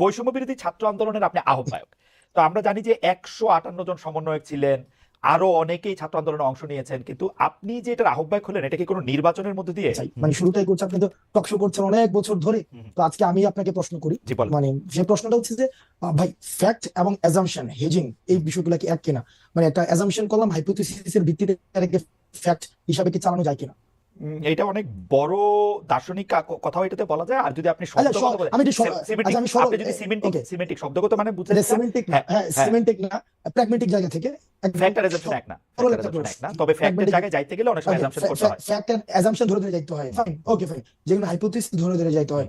বৈষম্য বিরোধী ছাত্র আন্দোলনের আপনি আহ্বায়ক। তো আমরা জানি যে একশো আটান্ন জন সমন্বয়ক ছিলেন আরও অনেকেই ছাত্র আন্দোলনে অংশ নিয়েছেন কিন্তু আপনি যে এটার আহ্বায়ক হলেন এটা কি কোনো নির্বাচনের মধ্যে দিয়ে? মানে শুরুটাই করছে আপনি তো টকশো করছেন অনেক বছর ধরে। তো আজকে আমি আপনাকে প্রশ্ন করি। মানে যে প্রশ্নটা হচ্ছে যে ভাই ফ্যাক্ট এবং অ্যাজাম্পশন হেজিং এই বিষয়গুলো কি এক কিনা? মানে একটা অ্যাজাম্পশন করলাম হাইপোথিসিসের ভিত্তিতে ফ্যাক্ট হিসাবে কি চালানো যায় কিনা? এটা অনেক বড় দার্শনিক কথা কথাও এটাতে বলা যায়। আর যদি আপনি আচ্ছা, আচ্ছা, আপনি যদি সিমেন্টিক. সিমেন্টিক শব্দগত মানে বুঝতে সিমেন্টিক না হ্যাঁ, হ্যাঁ হ্যাঁ। না প্র্যাগমেটিক জায়গা থেকে অ্যাজাম্পশন এক না না। তবে ফ্যাক্টের জায়গায় যাইতে গেলে অনেক সময় অ্যাজাম্পশন করতে হয়। ফ্যাক্ট অ্যাজাম্পশন ধরে ধরে যাইতে হয়। ফাইন ওকে ফাইন যেগুলো হাইপোথিসিস ধরে ধরে যাইতে হয়।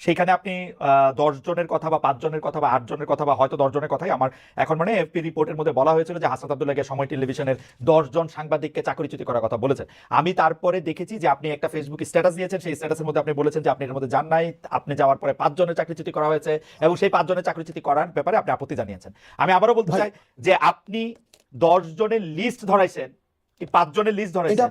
সেখানে আপনি আহ, দশ জনের কথা বা পাঁচ জনের কথা বা আট জনের কথা বা হয়তো দশ জনের কথাই আমার এখন মানে এফপি রিপোর্টের মধ্যে বলা হয়েছিল যে হাসান আব্দুল্লাহকে সময় টেলিভিশনের দশ জন সাংবাদিককে চাকরিচ্যুতি করার কথা বলেছেন আমি তারপরে দেখেছি যে আপনি একটা ফেসবুক স্ট্যাটাস দিয়েছেন সেই স্ট্যাটাসের মধ্যে আপনি বলেছেন যে আপনি এর মধ্যে যান নাই আপনি যাওয়ার পরে পাঁচ জনের চাকরিচ্যুতি করা হয়েছে এবং সেই পাঁচ জনের চাকরিচ্যুতি করার ব্যাপারে আপনি আপত্তি জানিয়েছেন। আমি আবারও বলতে চাই যে আপনি দশ জনের লিস্ট ধরাইছেন পাঁচ জনের লিস্ট ধরাইছেন।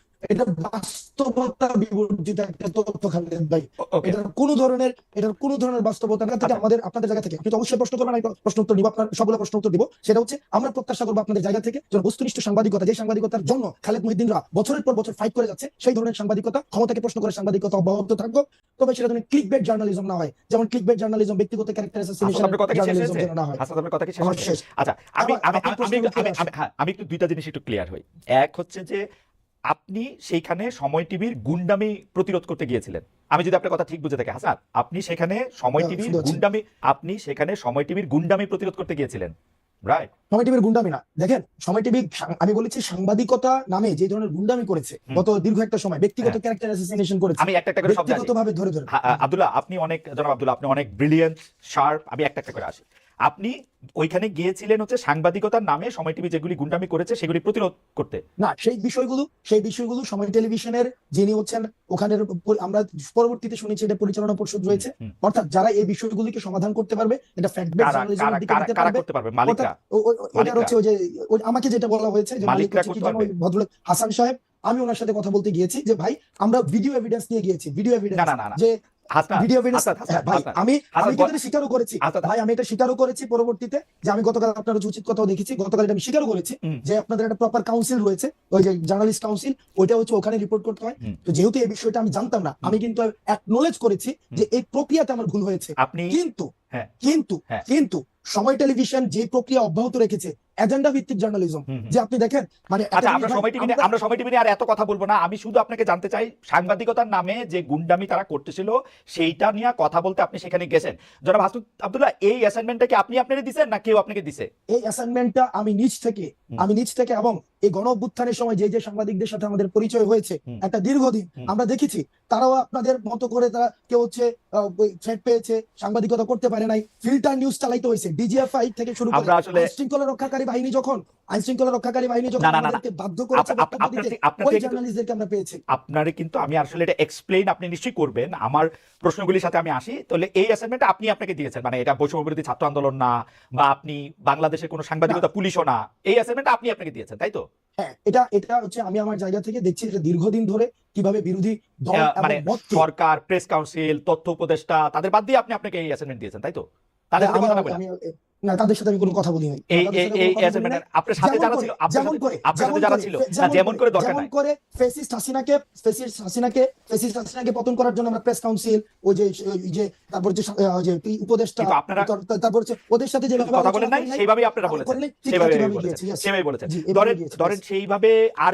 এটা বাস্তবতা বিবর্জিত একটা তথ্য খালেদ ভাই। এটার কোনো ধরনের এটার কোনো ধরনের বাস্তবতা না থেকে। আমাদের আপনাদের জায়গা থেকে। আপনি তো অবশ্যই প্রশ্ন করবেন আমি প্রশ্ন উত্তর দিব আপনার সবগুলো প্রশ্ন উত্তর দিব। সেটা হচ্ছে আমরা প্রত্যাশা করব আপনাদের জায়গা থেকে যেন বস্তুনিষ্ঠ সাংবাদিকতা যে সাংবাদিকতার জন্য খালেদ মহিদ্দিনরা বছরের পর বছর ফাইট করে যাচ্ছে সেই ধরনের সাংবাদিকতা ক্ষমতাকে প্রশ্ন করে সাংবাদিকতা অব্যাহত থাকব। তবে সেটা যেন ক্লিক বেট জার্নালিজম না হয়। যেমন ক্লিক বেট জার্নালিজম ব্যক্তিগত ক্যারেক্টার শেষ জার্নালিজম যেন না হয়। কথা কি শেষ আচ্ছা আমি- আমি- হ্যাঁ, আমি একটু দুইটা জিনিস একটু ক্লিয়ার হই। এক হচ্ছে যে আপনি সেইখানে সময় টিভির গুন্ডামি প্রতিরোধ করতে গিয়েছিলেন। আমি যদি আপনার কথা ঠিক বুঝে থাকি হাসান আপনি সেখানে সময় টিভির গুন্ডামি আপনি সেখানে সময় টিভির গুন্ডামি প্রতিরোধ করতে গিয়েছিলেন রাইট সময় টিভির গুন্ডামি না। দেখেন সময় টিভি আমি বলেছি সাংবাদিকতা নামে যে ধরনের গুন্ডামি করেছে। গত দীর্ঘ একটা সময় ব্যক্তিগত। ক্যারেক্টার অ্যাসোসিয়েশন করেছে আমি একটা একটা করে ব্যক্তিগতভাবে ধরে ধরে। হ্যাঁ, আব্দুল্লাহ আপনি অনেক জনাব আব্দুল্লাহ আপনি অনেক ব্রিলিয়েন্ট শার্প আমি একটা একটা করে আসি। আপনি ওইখানে গিয়েছিলেন হচ্ছে সাংবাদিকতার নামে সময় টিভি যেগুলি গুন্ডামি করেছে সেগুলি প্রতিরোধ করতে। না সেই বিষয়গুলো সেই বিষয়গুলো সময় টেলিভিশনের যিনি হচ্ছেন ওখানের প- আমরা পরবর্তীতে শুনেছি এটা পরিচালনা পরিষদ রয়েছে। অর্থাৎ যারা এই বিষয়গুলিকে সমাধান করতে পারবে এটা ফ্যাক্ট বেস কারা কারা কারা কারা করতে পারবে? মালিকরা। ওটা হচ্ছে ওই যে আমাকে যেটা বলা হয়েছে যে মালিক ভদ্রলোক হাসান সাহেব আমি ওনার সাথে কথা বলতে গিয়েছি যে ভাই আমরা ভিডিও এভিডেন্স নিয়ে গিয়েছি ভিডিও এভিডেন্স যে ভিডিও হাসান, ভাই আমি আমি কিন্তু এটা স্বীকারও করেছি। ভাই আমি এটা স্বীকারও করেছি পরবর্তীতে যে আমি গতকাল আপনার উচিত কথাও দেখেছি গতকাল এটা আমি স্বীকারও করেছি যে আপনাদের একটা প্রপার কাউন্সিল রয়েছে ওই যে জার্নালিস্ট কাউন্সিল ওইটা হচ্ছে ওখানে রিপোর্ট করতে হয়। তো যেহেতু এই বিষয়টা আমি জানতাম না আমি কিন্তু অ্যাকনোলেজ করেছি যে এই প্রক্রিয়াতে আমার ভুল হয়েছে। আপনি কিন্তু হ্যাঁ। কিন্তু হ্যাঁ। কিন্তু সময় টেলিভিশন যে প্রক্রিয়া অব্যাহত রেখেছে এজেন্ডা ভিত্তিক জার্নালিজম। যে আপনি দেখেন মানে আচ্ছা আমরা সময় টিভি আমরা- সময় টিভি আর এত কথা বলব না। আমি শুধু আপনাকে জানতে চাই সাংবাদিকতার নামে যে গুন্ডামি তারা করতেছিল সেইটা নিয়ে কথা বলতে আপনি সেখানে গেছেন। জনাব হাসুদ আব্দুল্লাহ এই অ্যাসাইনমেন্টটা কি আপনি আপনাকে দিছেন না কেউ আপনাকে দিছে? এই অ্যাসাইনমেন্টটা আমি নিজ থেকে আমি নিজ থেকে এবং এই গণ অভ্যুত্থানের সময় যে যে সাংবাদিকদের সাথে আমাদের পরিচয় হয়েছে একটা দীর্ঘদিন আমরা দেখেছি তারাও আপনাদের মতো করে তারা কেউ হচ্ছে থ্রেট পেয়েছে সাংবাদিকতা করতে পারে নাই ফিল্টার নিউজ চালাইতে হয়েছে ডিজিএফআই থেকে শুরু করে আমরা আসলে- শৃঙ্খলা রক্ষাকারী বাহিনী যখন আইন শৃঙ্খলা রক্ষাকারী বাহিনী যখন। আমাদেরকে বাধ্য করেছে ওই জার্নালিস্টদেরকে আমরা পেয়েছি। আপনারে কিন্তু আমি আসলে এটা এক্সপ্লেইন আপনি নিশ্চয়ই করবেন। আমার প্রশ্নগুলির সাথে আমি আসি। তাহলে এই অ্যাসাইনমেন্ট আপনি আপনাকে দিয়েছেন। মানে এটা বৈষম্য বিরোধী ছাত্র আন্দোলন না বা আপনি বাংলাদেশের কোনো সাংবাদিকতা পুলিশও না। এই অ্যাসাইনমেন্ট আপনি আপনাকে দিয়েছেন তাই তো? হ্যাঁ এটা এটা হচ্ছে আমি আমার জায়গা থেকে দেখছি এটা দীর্ঘদিন ধরে কীভাবে বিরোধী দল মানে সরকার প্রেস কাউন্সিল তথ্য উপদেষ্টা তাদের বাদ দিয়ে আপনি আপনাকে এই অ্যাসাইনমেন্ট দিয়েছেন তাই তো? তাদের সাথে আমি- কথা না। বলে আমি না তাদের সাথে আমি কোনো কথা বলি নাই। আপনার সাথে যারা ছিল যেমন করে সাথে যারা ছিল যেমন করে দরকার যেমন করে ফেসিস্ট হাসিনাকে ফেসিস্ট হাসিনাকে ফেসিস্ট হাসিনাকে পতন করার জন্য আমরা প্রেস কাউন্সিল ওই যে যে তারপর যে যে উপদেষ্টা আপনারা- তারপর হচ্ছে ওদের সাথে যে কথা বলেন নাই সেইভাবেই আপনারা বলেছেন বলেছেন ধরেন ধরেন সেইভাবে আর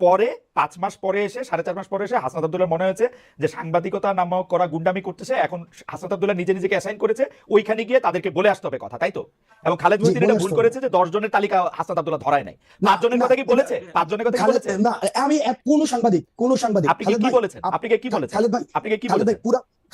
পরে পাঁচ মাস পরে এসে সাড়ে চার মাস পরে এসে হাসনাত আব্দুল্লাহ মনে হয়েছে যে সাংবাদিকতা নামক করা গুন্ডামি করতেছে এখন হাসনাত আব্দুল্লাহ নিজে নিজেকে অ্যাসাইন করেছে ওইখানে গিয়ে তাদেরকে বলে আসতে হবে কথা তাই তো? এবং খালেদ মুসলিম এটা ভুল করেছে যে দশ জনের তালিকা হাসনাত আব্দুল্লাহ ধরায় নাই। পাঁচ জনের কথা কি বলেছে? পাঁচ জনের কথা বলেছে? না আমি কোন সাংবাদিক কোন সাংবাদিক আপনি কি বলেছেন? আপ- আপনি কি বলেছেন? খালেদ ভাই আপনি কি বলেছেন? পুরো